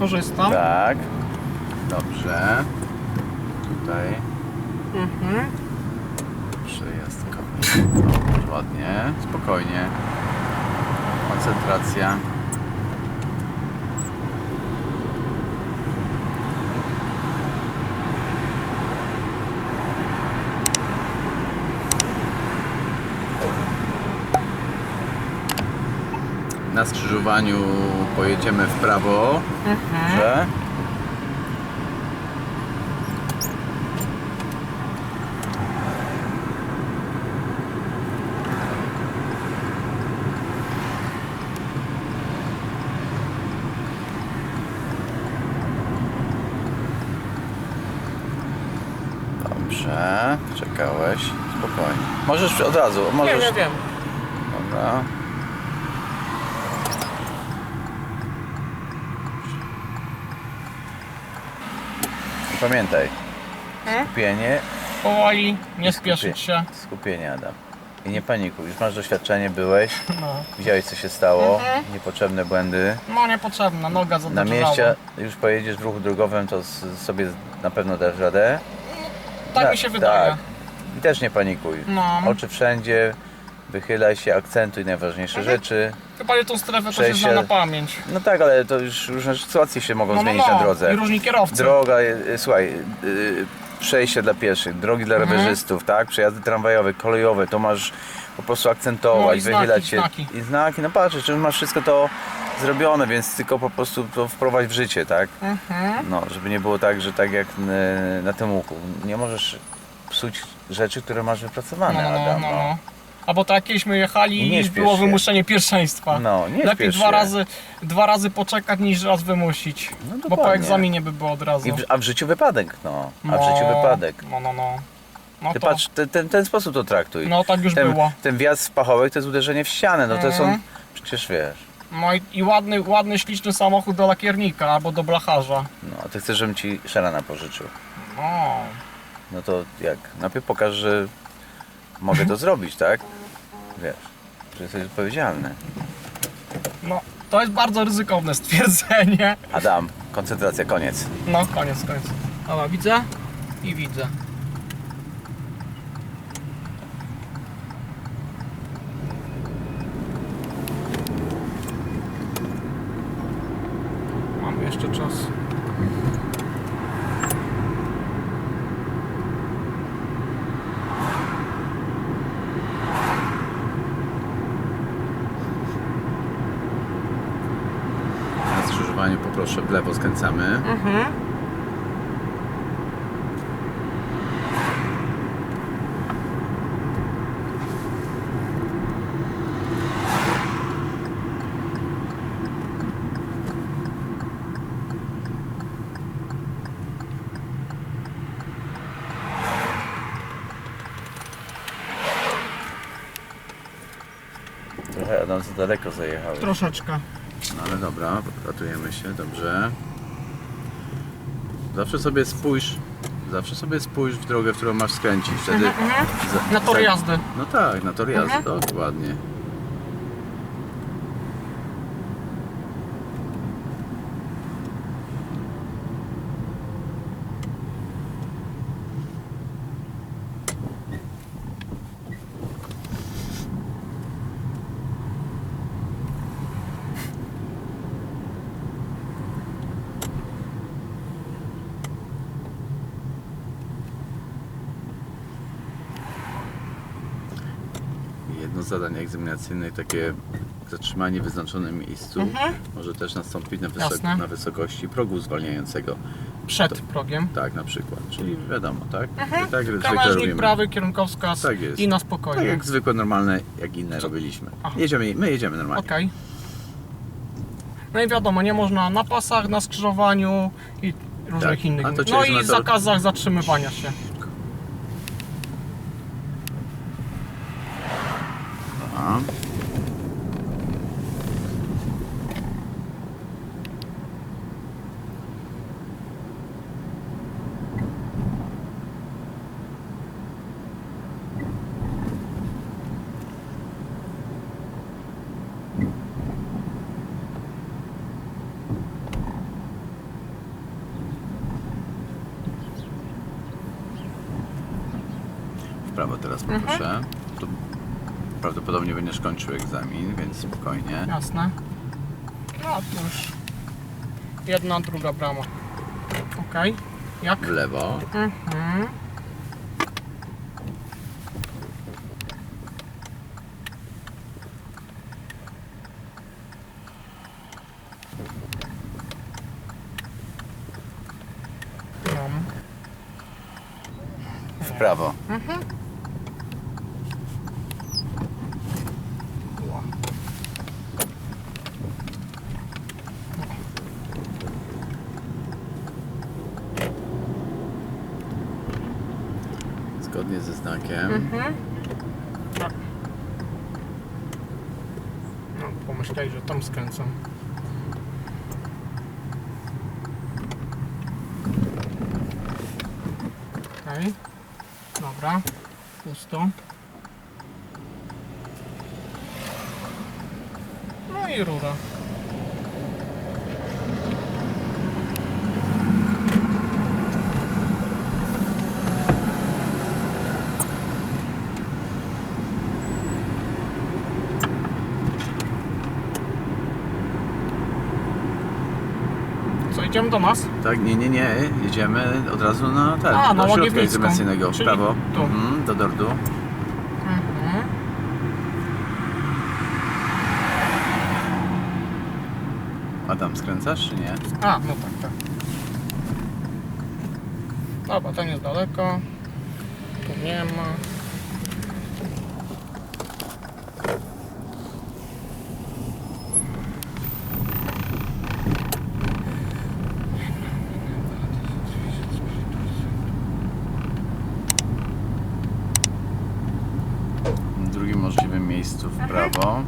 korzystam. Tak. Dobrze. Tutaj Mhm. ładnie. Spokojnie. Koncentracja. Na skrzyżowaniu pojedziemy w prawo. Mhm. Dobrze. Dobrze, czekałeś. Spokojnie. Możesz od razu, Nie, możesz. nie wiem. Dobra. Pamiętaj, Hmm? skupienie, Powoli, nie spieszyć się. skupienie Adam. I nie panikuj, już masz doświadczenie, byłeś, No, widziałeś co się stało, Mhm. niepotrzebne błędy. no niepotrzebna, noga Na mieście już pojedziesz w ruchu drogowym, to s- sobie na pewno dasz radę. Tak mi się wydaje. tak. I też nie panikuj. No. Oczy wszędzie, wychylaj się, akcentuj najważniejsze Mhm. rzeczy. Chyba nie tą strefę to się Przejście- zna na pamięć. No tak, ale to już różne sytuacje się mogą No, no, zmienić no. na drodze. I różni kierowcy. Droga, y, słuchaj, y, przejście dla pieszych, drogi dla Mhm. rowerzystów, tak? Przejazdy tramwajowe, kolejowe, to masz po prostu No akcentować, i znaki, wychylać się. znaki. I znaki, no patrz, czy masz wszystko to zrobione, więc tylko po prostu to wprowadź w życie, tak? Mhm. No, żeby nie było tak, że tak jak y, na tym łuku. Nie możesz psuć rzeczy, które masz No, wypracowane, no, no, Adam. no, no. Albo tak kiedyśmy jechali I nie i śpiesz było się. wymuszenie pierwszeństwa. No, nie Lepiej śpiesz dwa się. razy, dwa razy poczekać niż raz wymusić. No, Bo po egzaminie by było od razu. I w, a w życiu wypadek, no. A w No, życiu wypadek. No, no, no. No Ty to, patrz, ten, ten, ten sposób to traktuj. no tak już ten, było. ten wjazd w pachołek to jest uderzenie w ścianę, no to są, Mhm. przecież wiesz, No i, i ładny, ładny, śliczny samochód do lakiernika albo do blacharza. no a ty chcesz, żebym ci szarana pożyczył. O, No to jak? Najpierw pokaż, że mogę to zrobić, tak? Wiesz, że jesteś odpowiedzialny. no to jest bardzo ryzykowne stwierdzenie. Adam, koncentracja, koniec. No, koniec, koniec. Dobra, widzę i widzę. Mamy jeszcze czas. Na poproszę w lewo skręcamy. Mhm. Trochę Adam za daleko zajechałeś. Troszeczkę. No ale dobra, ratujemy się, dobrze. Zawsze sobie spójrz, zawsze sobie spójrz w drogę, w którą masz skręcić. Wtedy za- Na tor za- jazdy. No tak, na tor jazdy, Mhm. dokładnie. Jedno z zadań egzaminacyjnych, takie zatrzymanie w wyznaczonym miejscu Mhm. może też nastąpić na, wysok- na wysokości progu zwalniającego. Przed progiem. Tak, na przykład. Czyli wiadomo, tak? Mhm. Tak jak robimy. prawy, kierunkowskaz Tak jest. i na Tak spokojnie. jak zwykłe, normalne, jak inne robiliśmy. Aha. Jedziemy, my jedziemy normalnie. Okej. No i wiadomo, nie można na pasach, na skrzyżowaniu i różnych Tak. innych. To No i to- zakazach zatrzymywania się. Teraz poproszę. Tu prawdopodobnie będziesz kończył egzamin, więc spokojnie. Jasne. No to już jedna, druga brama. Okej. Jak? W lewo. Mhm. Mam. W prawo. Zgodnie ze znakiem. Mhm. Tak. No, pomyśleli, że tam skręcam. Okej. Dobra. Pusto. No i rura. Co, idziemy do nas? Tak, nie, nie, nie. Jedziemy od razu na, tak, A, na do środka Łagiewnicką. Czyli prawo. tu. Mhm, do Dordu. Mhm. Adam, skręcasz czy nie? A, no tak, tak. Dobra, to nie jest daleko. Tu nie ma. W drugim możliwym miejscu w prawo.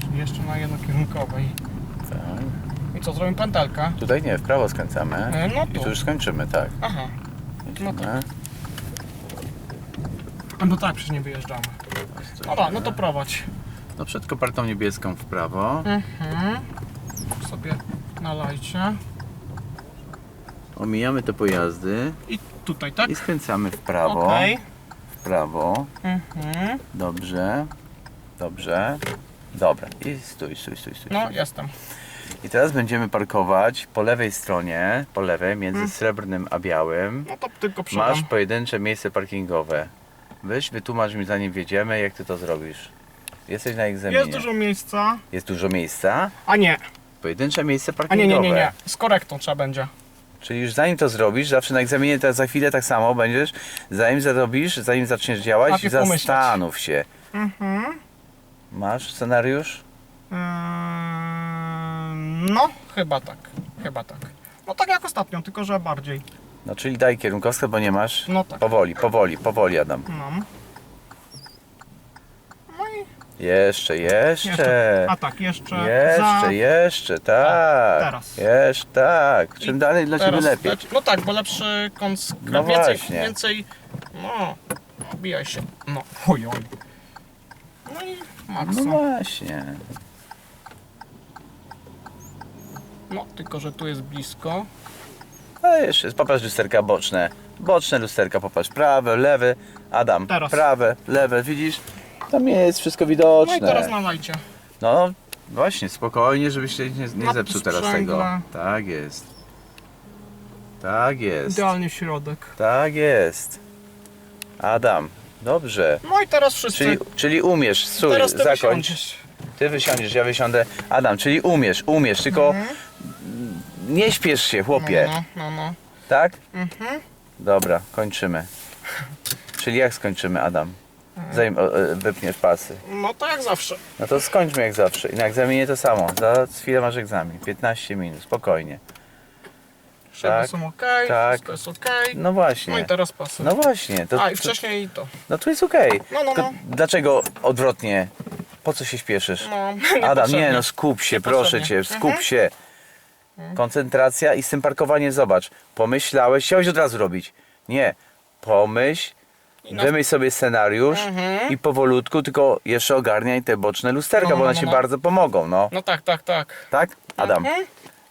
Czyli jeszcze na jednokierunkowej. Tak. Pętelkę? Tutaj nie, w prawo skręcamy. E, no I tu. tu już skończymy, tak. Aha. No Jedziemy. A no tak, przecież nie wyjeżdżamy. Dobra, no to prowadź. No przed kopertą niebieską w prawo. Mhm. Sobie nalajcie. Omijamy te pojazdy I tutaj, tak? i skręcamy w prawo. Okej. W prawo. Mhm. Dobrze. Dobrze. Dobra. I stój, stój, stój, stój. No, stój. jestem. I teraz będziemy parkować po lewej stronie, po lewej, między Mm. srebrnym a białym. No to tylko przodem. Masz pojedyncze miejsce parkingowe. Weź, wytłumacz mi zanim wjedziemy, jak ty to zrobisz. Jesteś na egzaminie. Jest dużo miejsca. Jest dużo miejsca. A nie, Pojedyncze miejsce a parkingowe. nie, nie, nie, nie. Z korektą trzeba będzie. Czyli już zanim to zrobisz, zawsze na egzaminie to za chwilę tak samo będziesz, zanim zrobisz, zanim zaczniesz działać, Najpierw pomyśleć. zastanów się. Mhm. Masz scenariusz? Eee, no, chyba tak. Chyba tak. No tak jak ostatnio, tylko że bardziej. No czyli daj kierunkowskaz, bo nie masz. No tak. Powoli, powoli, powoli Adam. Mam. No i Jeszcze, jeszcze. jeszcze. A tak, jeszcze. Jeszcze, za... jeszcze, tak. teraz. Jeszcze, tak. Czym dalej dla Ciebie Teraz lepiej. leci- No tak, bo lepszy kąt skręt. No więcej, właśnie. więcej. No, obijaj się. No, oj, oj. No i No maksa. właśnie. No, tylko że tu jest blisko. A jeszcze, popatrz lusterka boczne. Boczne lusterka, popatrz. Prawe, lewe. Adam, Teraz. prawe, lewe, widzisz? Tam jest wszystko widoczne. No i teraz nalajcie. No właśnie, spokojnie, żebyś się nie, nie zepsuł teraz tego. Tak jest. Tak jest. Idealnie środek. Tak jest. Adam, dobrze. No i teraz wszyscy. Czyli, czyli umiesz, teraz ty zakończ. wysiądziesz. Ty wysiądziesz, ja wysiądę. Adam, czyli umiesz, umiesz, tylko Mhm. nie śpiesz się, chłopie. No, no, no. Tak? Mhm. Dobra, kończymy. Czyli jak skończymy, Adam? Zanim o, e, wypniesz pasy. No to jak zawsze. No to skończmy jak zawsze. I na egzaminie to samo. Za chwilę masz egzamin. 15 minut, spokojnie. Szyby Tak, są ok, tak. wszystko jest ok. No No właśnie. i teraz pasy. No właśnie. To, A i to, wcześniej to. no tu jest okej. No, no, Tylko no. Dlaczego odwrotnie? Po co się śpieszysz? No, Adam, nie no skup się, proszę cię, skup Mhm. się. Koncentracja i z tym parkowaniem zobacz. Pomyślałeś, chciałeś od razu robić. Nie. Pomyśl, na- wymyśl sobie scenariusz Mhm. i powolutku, tylko jeszcze ogarniaj te boczne lusterka, No, bo no, one no, ci no. bardzo pomogą, no. No tak, tak, tak. Tak? Adam, Mhm.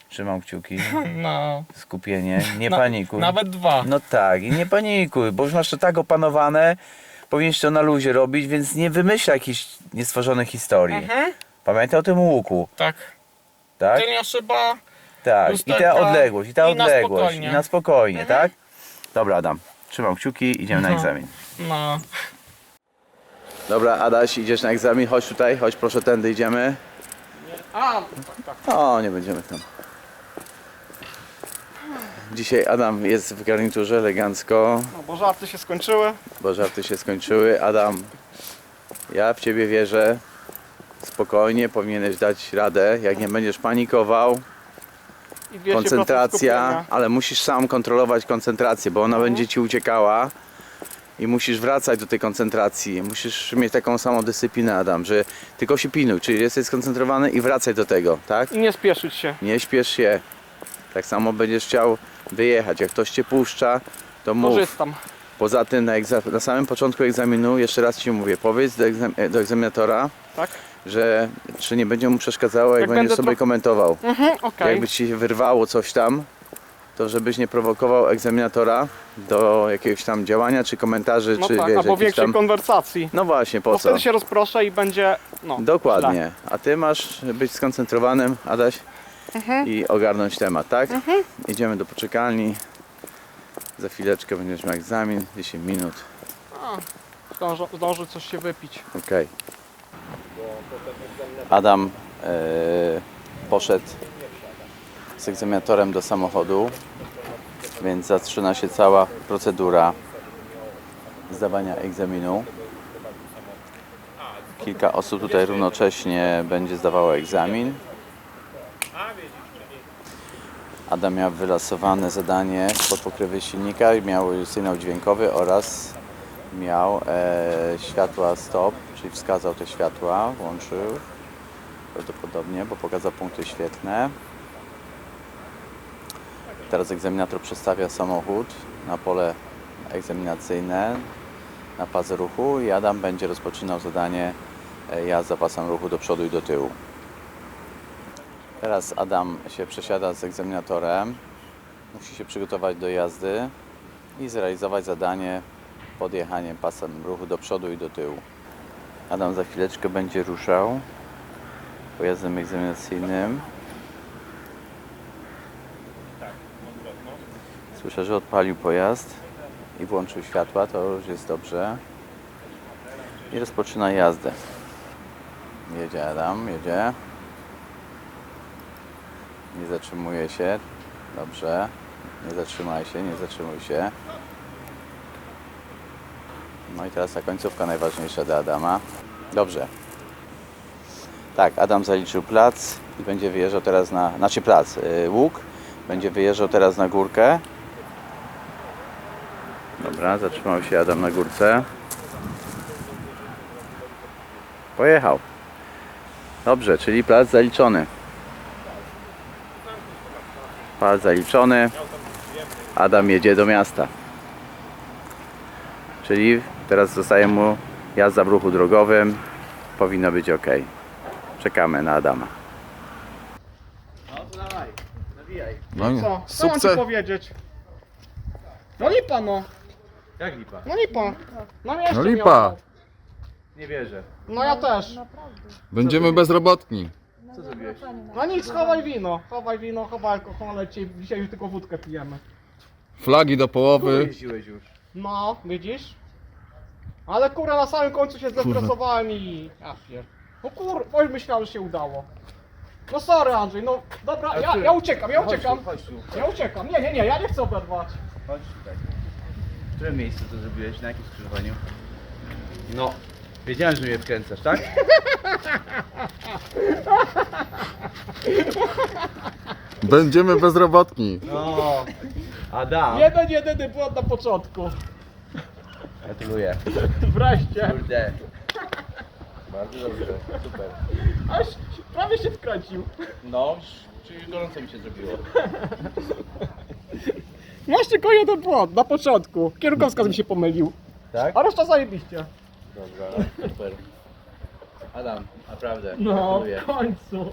Trzymam kciuki, No, skupienie, nie Na- panikuj. nawet dwa. No tak, i nie panikuj, bo już masz to tak opanowane, powinieneś to na luzie robić, więc nie wymyślaj jakichś niestworzonych historii. Mhm. Pamiętaj o tym łuku, Tak. tak? Tylnia szyba, Tak, i ta lusterka odległość, i ta i na odległość, spokojnie. i na spokojnie, Mhm. tak? Dobra, Adam, trzymam kciuki, idziemy na No. egzamin. no. Dobra, Adaś, idziesz na egzamin, chodź tutaj, chodź proszę, tędy idziemy. A, tak, tak. O, nie będziemy tam. Dzisiaj Adam jest w garniturze elegancko, No bo żarty się skończyły. bo żarty się skończyły. Adam, ja w Ciebie wierzę. Spokojnie, powinieneś dać radę. Jak nie będziesz panikował, I 200% koncentracja, skupienia. ale musisz sam kontrolować koncentrację, bo ona Mhm. będzie Ci uciekała i musisz wracać do tej koncentracji. Musisz mieć taką samą dyscyplinę, Adam, że tylko się pilnuj, czyli jesteś skoncentrowany i wracaj do tego, tak? I nie spieszyć się. Nie śpiesz się. Tak samo będziesz chciał wyjechać. Jak ktoś Cię puszcza, to mów. Korzystam. Poza tym na, na samym początku egzaminu, jeszcze raz Ci mówię, powiedz do, egzam- do egzaminatora, Tak? że czy nie będzie mu przeszkadzało, jak, Jak będziesz sobie komentował. Mhm, okej. Jakby Ci się wyrwało coś tam, to żebyś nie prowokował egzaminatora do jakiegoś tam działania, czy komentarzy, No czy tak, wiesz, albo większej tam... konwersacji. No właśnie, po Bo co? wtedy się rozproszę i będzie, no, Dokładnie. A Ty masz być skoncentrowanym, Adaś, Mhm. i ogarnąć temat, tak? Idziemy do poczekalni. Za chwileczkę będziesz miał egzamin, 10 minut. A, zdąży, zdąży coś się wypić. Okej. Adam e, poszedł z egzaminatorem do samochodu, więc zaczyna się cała procedura zdawania egzaminu. Kilka osób tutaj równocześnie będzie zdawało egzamin. Adam miał wylosowane zadanie spod pokrywy silnika, i miał sygnał dźwiękowy oraz miał e, światła stop, czyli wskazał te światła, włączył prawdopodobnie, bo pokazał punkty świetne. Teraz egzaminator przestawia samochód na pole egzaminacyjne, na pas ruchu i Adam będzie rozpoczynał zadanie e, jazda pasem ruchu do przodu i do tyłu. Teraz Adam się przesiada z egzaminatorem, musi się przygotować do jazdy i zrealizować zadanie podjechaniem pasem ruchu do przodu i do tyłu. Adam za chwileczkę będzie ruszał pojazdem egzaminacyjnym. Słyszę, że odpalił pojazd i włączył światła, to już jest dobrze. I rozpoczyna jazdę. Jedzie Adam, jedzie. Nie zatrzymuje się. Dobrze. Nie zatrzymaj się, nie zatrzymuj się. No i teraz ta końcówka najważniejsza dla Adama. Dobrze. Tak, Adam zaliczył plac i będzie wyjeżdżał teraz na, znaczy plac, yy, łuk. Będzie wyjeżdżał teraz na górkę. Dobra, zatrzymał się Adam na górce. Pojechał. Dobrze, czyli plac zaliczony. Plac zaliczony. Adam jedzie do miasta. Czyli teraz zostaje mu jazda w ruchu drogowym. Powinno być ok. Czekamy na Adama. No to dawaj, nawijaj. No nie. Co? Co mam ci Sukces. powiedzieć? No lipa no, Jak lipa? no lipa. No, jeszcze No miał. lipa. Nie wierzę. No ja też. Będziemy bezrobotni. Co zrobiłeś? No nic, chowaj wino. Chowaj wino, chowaj alkohol, dzisiaj, dzisiaj już tylko wódkę pijemy. Flagi do połowy. Jeździłeś już. No, widzisz? Ale kurwa na samym końcu się zestresowałem i... Ja pier... No kur... Oj myślałem, że się udało. No sorry Andrzej, no dobra, ja, ja uciekam, ja uciekam. Chodź tu, Ja uciekam, nie, nie, nie, ja nie chcę oberwać. chodź tutaj. W którym miejscu to zrobiłeś? Na jakim skrzyżowaniu? No, wiedziałem, że mnie wkręcasz, tak? Będziemy bezrobotni. No, Adam. Jeden, jedyny błąd na początku. Gratuluję. Wreszcie. Kurde. Bardzo dobrze, super. Aż prawie się wkręcił. No, czyli gorąco mi się zrobiło. Masz tylko jeden błąd na początku. Kierunkowskaz mi się pomylił. Tak? A reszta zajebiście. Dobra, super. Adam, naprawdę, No, gratuluję. w końcu.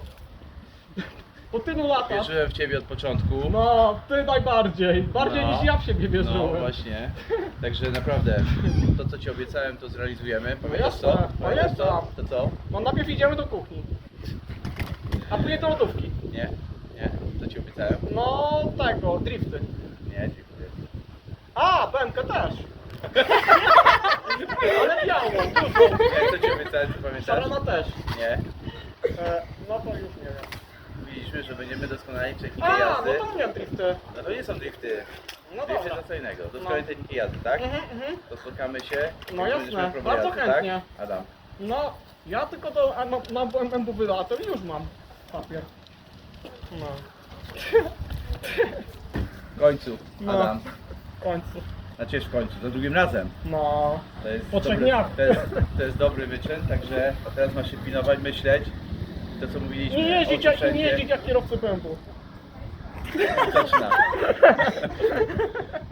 Po tylu latach. Wierzyłem w ciebie od początku. No, ty najbardziej. Bardziej No. niż ja w siebie wierzyłem. No właśnie. Także naprawdę, to co ci obiecałem, to zrealizujemy. Pamiętasz jasne, co? Pamiętasz co? To co? No najpierw idziemy do kuchni. A później do lodówki. Nie? Nie? Co ci obiecałem? No tego, drifty. Nie, dziękuję. A, BMK też. Ale białą, dużą. Nie, co pamiętasz? Szarana też. Nie. E, no to już nie wiem. Mówiliśmy, że będziemy doskonali technikę A, no jazdy. to umiem drifty. No to nie są drifty. No Drifty dobra. to co innego. Doskonałej No. techniki jazdy, tak? Mhm, mhm. To spotkamy się. No jasne, bardzo jazdy, chętnie. Tak? Adam. No, ja tylko do, a, no, na MWB już mam papier. No, W końcu, No. Adam. w końcu. Znaczy w końcu, za drugim razem. No, To jest, Po trzech dobry, dniach. to, jest, to jest dobry wyczyn, także teraz masz się pilnować, myśleć. To co mówiliśmy. nie jeździć, jak, nie jeździć jak kierowcy bębu. Zaczyna.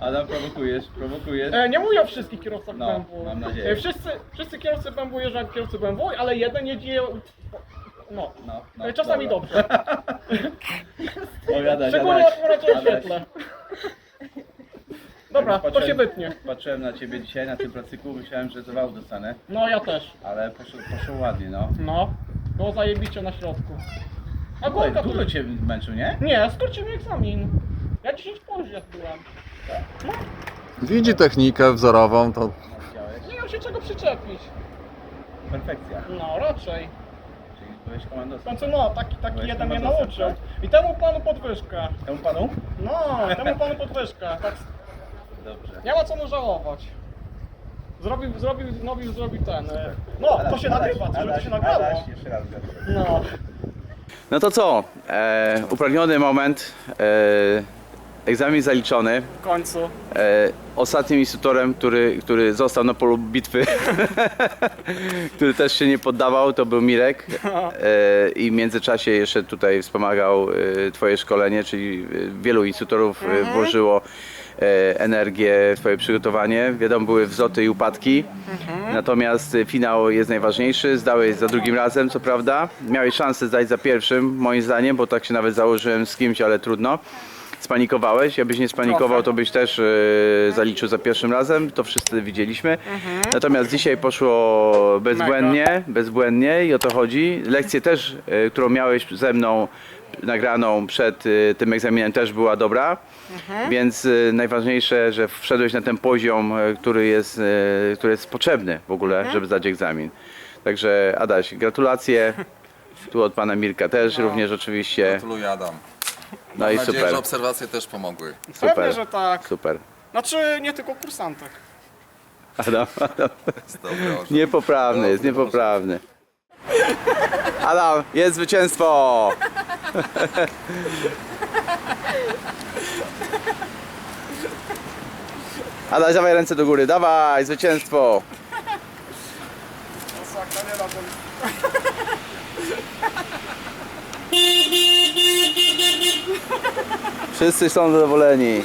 Adam, prowokujesz, prowokujesz. E, nie mówię o wszystkich kierowcach No, BMW. mam nadzieję. E, wszyscy, wszyscy kierowcy BMW jeżdżą jak kierowcy BMW, ale jeden jedzie... No, No, no, E, czasami dobra. dobrze. Szczególnie Adaś, jak raczej Adaś. świetle. Dobra, to się wytnie. Patrzyłem na ciebie dzisiaj na tym placyku, myślałem, że zawał dostanę, No, ja też. ale poszło, poszło ładnie, no. No, było zajebicie na środku. A Długo, górka długo tu... cię męczył, nie? Nie, skrócił mi egzamin. Ja 10 później byłem. Widzi technikę wzorową, to No, widziałeś? Nie miał się czego przyczepić. Perfekcja. No, raczej. Czyli byłeś W komandosem. końcu no, taki, taki Byłeś jeden mnie komandosem, nauczył. tak? I temu panu podwyżkę. Temu panu? No, temu panu podwyżkę. Tak, Dobrze. nie ma co mu żałować. Zrobił, zrobił, zrobił, zrobił ten. e, No, to się Adaś, nagrywa, to żeby to Adaś, się nagrało. Adaś, jeszcze raz. No. No to co? E, upragniony moment. E, egzamin zaliczony. W końcu. E, ostatnim instruktorem, który, który został na polu bitwy, który też się nie poddawał, to był Mirek. E, I w międzyczasie jeszcze tutaj wspomagał e, Twoje szkolenie, czyli e, wielu instruktorów e, włożyło e, energię w Twoje przygotowanie. Wiadomo, były wzloty i upadki. Natomiast e, finał jest najważniejszy. Zdałeś za drugim razem, co prawda. Miałeś szansę zdać za pierwszym, moim zdaniem, bo tak się nawet założyłem z kimś, ale trudno. Spanikowałeś, jakbyś nie spanikował, to byś też e, zaliczył za pierwszym razem, to wszyscy widzieliśmy. Natomiast dzisiaj poszło bezbłędnie, bezbłędnie i o to chodzi. Lekcję też, e, którą miałeś ze mną nagraną przed e, tym egzaminem też była dobra, więc e, najważniejsze, że wszedłeś na ten poziom, e, który jest, który jest potrzebny w ogóle, żeby zdać egzamin. Także Adaś, gratulacje. Tu od pana Mirka też również oczywiście. Gratuluję Adam. No Mam i nadzieję, super, że obserwacje też pomogły. Pewnie, super, że tak. super. Znaczy, nie tylko kursantek. Adam, Adam. Dobra, Niepoprawny jest, niepoprawny. Adam, jest zwycięstwo! Adaś, dawaj ręce do góry, dawaj, zwycięstwo! Wszyscy są zadowoleni.